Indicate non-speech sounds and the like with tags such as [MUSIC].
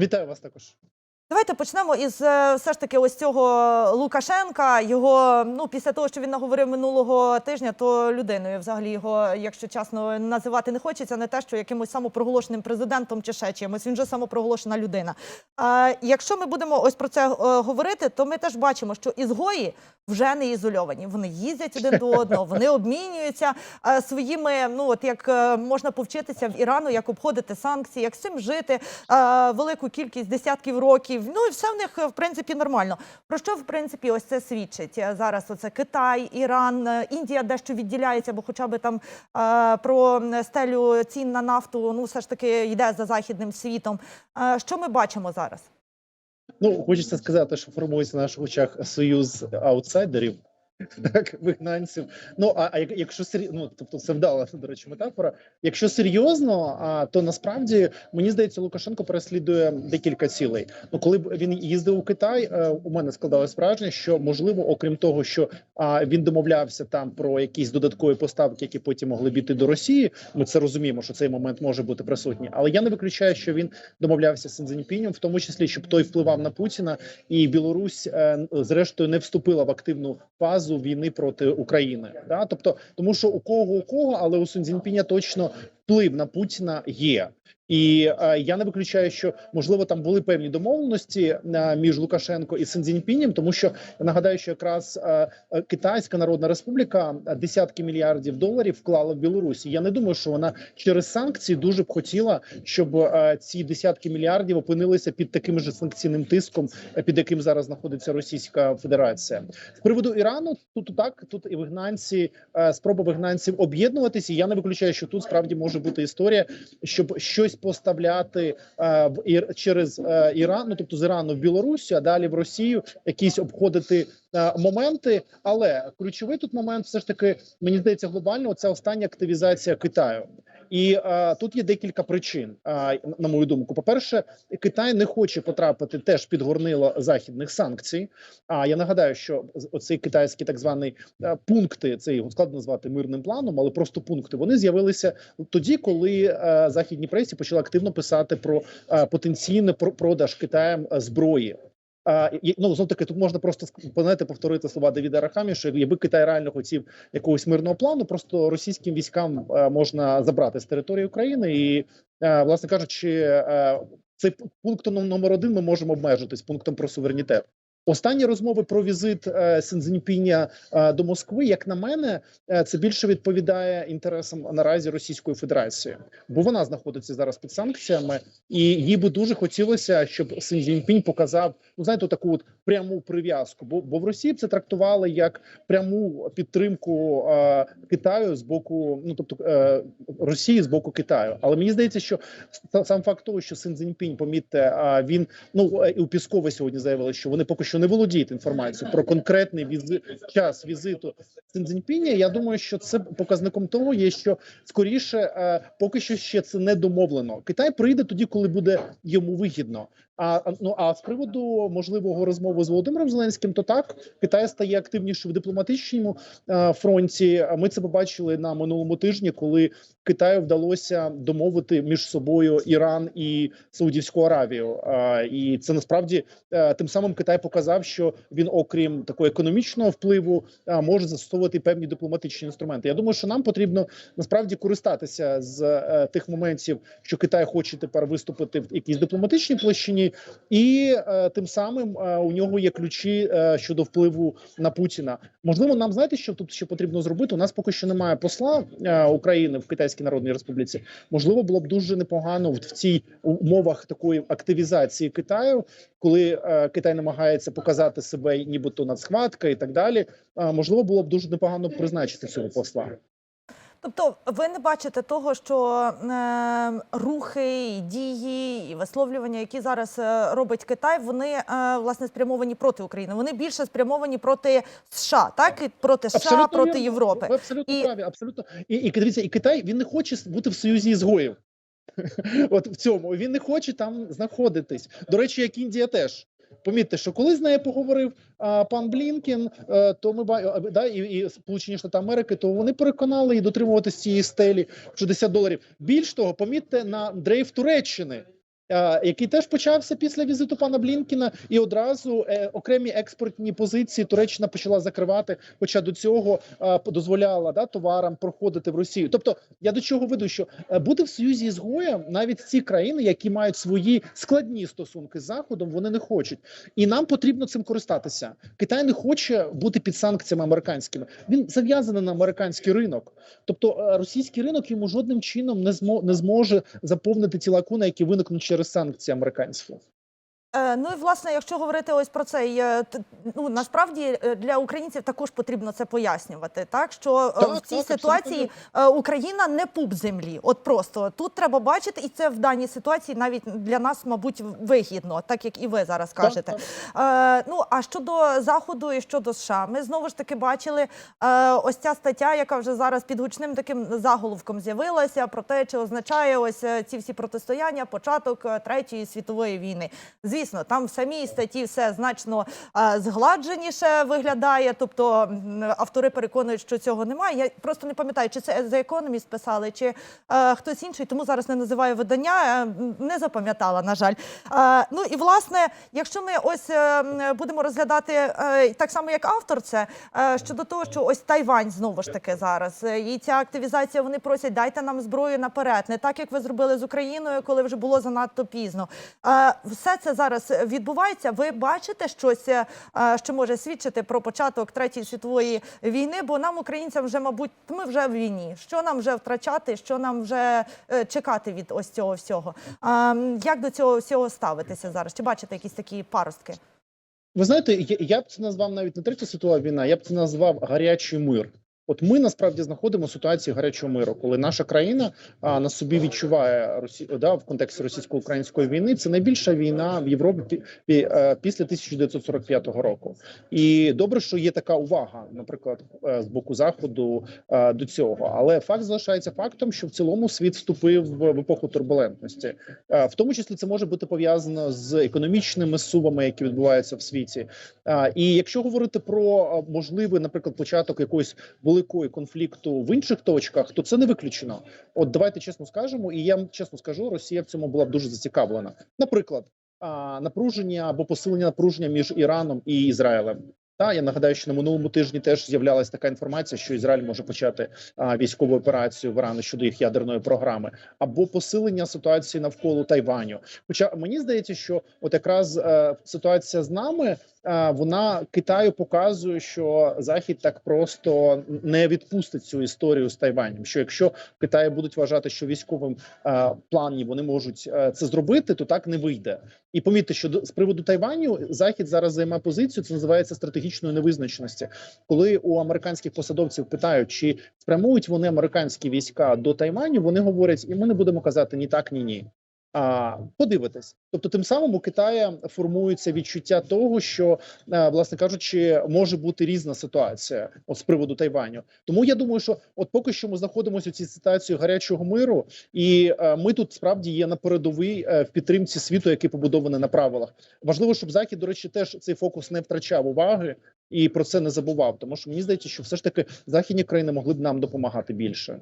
Вітаю вас також. Давайте почнемо із е, все ж таки ось цього Лукашенка. Його ну після того, що він наговорив минулого тижня, то людиною взагалі його, якщо чесно, називати не хочеться. Не те, що якимось самопроголошеним президентом чи ще чимось. Він вже самопроголошена людина. А якщо ми будемо ось про це е, говорити, то ми теж бачимо, що ізгої вже не ізольовані. Вони їздять один до одного, вони обмінюються е, своїми. Ну от як можна повчитися в Ірану, як обходити санкції, як з цим жити велику кількість десятків років. Ну і все в них е, в принципі нормально. Про що в принципі ось це свідчить Е, зараз? Оце Китай, Іран, е, Індія дещо відділяється, бо хоча б там про стелю цін на нафту, ну все ж таки йде за західним світом. Що ми бачимо зараз? Ну хочеться сказати, що формується на наших очах союз аутсайдерів. Так, вигнанців. Ну а, а як- якщо сер- ну, тобто це вдала до речі, метафора. Якщо серйозно, а то насправді мені здається, Лукашенко переслідує декілька цілей. Ну, коли б він їздив у Китай, е, у мене складалось враження, що можливо, окрім того, що а, він домовлявся там про якісь додаткові поставки, які потім могли б іти до Росії. Ми це розуміємо, що цей момент може бути присутній. Але я не виключаю, що він домовлявся з Цзіньпінем, в тому числі, щоб той впливав на Путіна, і Білорусь е, зрештою не вступила в активну фазу війни проти України. Да? Тобто, тому що у кого у кого, але у Сунзінпіня точно вплив на Путіна є. І е, я не виключаю, що можливо там були певні домовленості е, між Лукашенко і Синзіньпінем, тому що я нагадаю, що якраз е, е, Китайська Народна Республіка е, десятки мільярдів доларів вклала в Білорусі. Я не думаю, що вона через санкції дуже б хотіла, щоб е, ці десятки мільярдів опинилися під таким же санкційним тиском, е, під яким зараз знаходиться Російська Федерація. З приводу Ірану тут так, тут і вигнанці, е, спроба вигнанців об'єднуватися. Я не виключаю, що тут справді може бути історія, щоб щось поставляти е, в Ір через е, Іран, ну тобто з Ірану в Білорусі, а далі в Росію, якісь обходити е, моменти. Але ключовий тут момент, все ж таки, мені здається, глобально це остання активізація Китаю. І е, тут є декілька причин, е, на мою думку. По перше, Китай не хоче потрапити теж під горнило західних санкцій. А я нагадаю, що оцей китайський так званий е, пункти, це його складно назвати мирним планом, але просто пункти вони з'явилися тоді, коли е, західні пресі почали активно писати про е, потенційний про- продаж Китаєм зброї. Ну знов таки тут можна просто знаєте, повторити слова Давіда Рахамі, що якби Китай реально хотів якогось мирного плану, просто російським військам можна забрати з території України, і власне кажучи, цей п- пунктом номер один ми можемо обмежитись пунктом про суверенітет. Останні розмови про візит е, Синзіньпіня е, до Москви, як на мене, е, це більше відповідає інтересам наразі Російської Федерації, бо вона знаходиться зараз під санкціями, і їй би дуже хотілося, щоб Синзіньпінь показав ну знаєте, таку от пряму прив'язку. Бо бо в Росії це трактували як пряму підтримку е, Китаю з боку, ну тобто е, Росії з боку Китаю. Але мені здається, що сам факт того, що Син Цзіньпінь, помітьте, він ну і у Піскові сьогодні заявили, що вони поки що не володіють інформацією про конкретний візи час візиту Цзіньпіня. Я думаю, що це показником того є, що скоріше е, поки що ще це не домовлено. Китай прийде тоді, коли буде йому вигідно. А ну а з приводу можливого розмови з Володимиром Зеленським, то так Китай стає активніше в дипломатичному е, фронті. Ми це побачили на минулому тижні, коли Китаю вдалося домовити між собою Іран і Саудівську Аравію. І це насправді е, тим самим Китай показав, що він, окрім такого економічного впливу, е, може застосовувати певні дипломатичні інструменти. Я думаю, що нам потрібно насправді користатися з тих моментів, що Китай хоче тепер виступити в якійсь дипломатичній площині, і е, тим самим е, у нього є ключі е, щодо впливу на Путіна. Можливо, нам знаєте, що тут ще потрібно зробити. У нас поки що немає посла е, України в Китайській Народній Республіці. Можливо, було б дуже непогано в, в цій умовах такої активізації Китаю, коли е, Китай намагається показати себе, нібито надсхватка і так далі. Е, можливо, було б дуже непогано призначити цього посла. Тобто, ви не бачите того, що е, рухи, і дії і висловлювання, які зараз е, робить Китай, вони е, власне спрямовані проти України. Вони більше спрямовані проти США, так і проти США, проти вірно. Європи. Ви абсолютно І- праві. Абсолютно і, і дивіться, і Китай він не хоче бути в союзі ізгоїв. [LAUGHS] От в цьому він не хоче там знаходитись. До речі, як Індія теж. Помітьте, що коли з нею поговорив а, пан Блінкен, а, то ми ба- е, да, і, і Сполучені Штати Америки, то вони переконали і дотримуватися цієї стелі в 60 доларів. Більш того, помітьте на дрейф Туреччини. Е, який теж почався після візиту пана Блінкіна, і одразу е, окремі експортні позиції Туреччина почала закривати, хоча до цього е, дозволяла да, товарам проходити в Росію. Тобто, я до чого веду, що бути в союзі з Гоєм навіть ці країни, які мають свої складні стосунки з Заходом, вони не хочуть, і нам потрібно цим користатися. Китай не хоче бути під санкціями американськими. Він зав'язаний на американський ринок. Тобто російський ринок йому жодним чином не зможе заповнити ті лакуни, які виникнуть через санкції американські. Е, Ну і власне, якщо говорити ось про цей, е, ну насправді е, для українців також потрібно це пояснювати. Так що Так, в цій так, ситуації е, Україна не пуп землі. От просто тут треба бачити, і це в даній ситуації навіть для нас, мабуть, вигідно, так як і ви зараз кажете. Е, ну а щодо заходу і щодо США, ми знову ж таки бачили ось ця стаття, яка вже зараз під гучним таким заголовком з'явилася про те, чи означає ось ці всі протистояння початок третьої світової війни. Звісно, там в самій статті все значно е, згладженіше виглядає. Тобто автори переконують, що цього немає. Я просто не пам'ятаю, чи це The Economist писали, чи е, хтось інший, тому зараз не називаю видання. е, не запам'ятала, на жаль. Е, ну і власне, якщо ми ось е, будемо розглядати е, так само, як автор, це е, щодо того, що ось Тайвань знову ж таки зараз і ця активізація. Вони просять дайте нам зброю наперед, не так як ви зробили з Україною, коли вже було занадто пізно. Е, все це зараз відбувається. Ви бачите щось, е, що може свідчити про початок третьої світової війни? Бо нам, українцям, вже мабуть, ми вже в війні. Що нам вже втрачати, що нам вже е, чекати від ось цього всього? Як до цього всього ставитися зараз? Чи бачите якісь такі паростки? Ви знаєте, я б це назвав навіть не третя світова війна, я б це назвав гарячий мир. От ми насправді знаходимо ситуацію гарячого миру, коли наша країна а, на собі відчуває Росі... да, в контексті російсько-української війни. Це найбільша війна в Європі пі- е, після 1945 року. І добре, що є така увага, наприклад, е, з боку заходу е, до цього. Але факт залишається фактом, що в цілому світ вступив в епоху турбулентності. В тому числі це може бути пов'язано з економічними сувами, які відбуваються в світі. І якщо говорити про можливий, наприклад, початок якоїсь великої конфлікту в інших точках, то це не виключено. От давайте чесно скажемо, і я чесно скажу, Росія в цьому була б дуже зацікавлена. Наприклад, напруження або посилення напруження між Іраном і Ізраїлем. Та я нагадаю, що на минулому тижні теж з'являлася така інформація, що Ізраїль може почати а, військову операцію в Ірану щодо їх ядерної програми, або посилення ситуації навколо Тайваню. Хоча мені здається, що от якраз е, ситуація з нами. е, Вона Китаю показує, що Захід так просто не відпустить цю історію з Тайванем. Що якщо в Китаї будуть вважати, що військовим е, плані вони можуть е, це зробити, то так не вийде. І помітьте, що до- з приводу Тайваню Захід зараз займає позицію. Це називається стратегічної невизначеності. Коли у американських посадовців питають, чи спрямують вони американські війська до Тайваню, вони говорять, і ми не будемо казати ні так, ні ні. А подивитись, тобто, тим самим у Китая формується відчуття того, що е, власне кажучи, може бути різна ситуація от з приводу Тайваню. Тому я думаю, що от поки що ми знаходимося у цій ситуації гарячого миру, і е, ми тут справді є на передовій е, в підтримці світу, який побудований на правилах. Важливо, щоб захід, до речі, теж цей фокус не втрачав уваги і про це не забував. Тому що мені здається, що все ж таки західні країни могли б нам допомагати більше.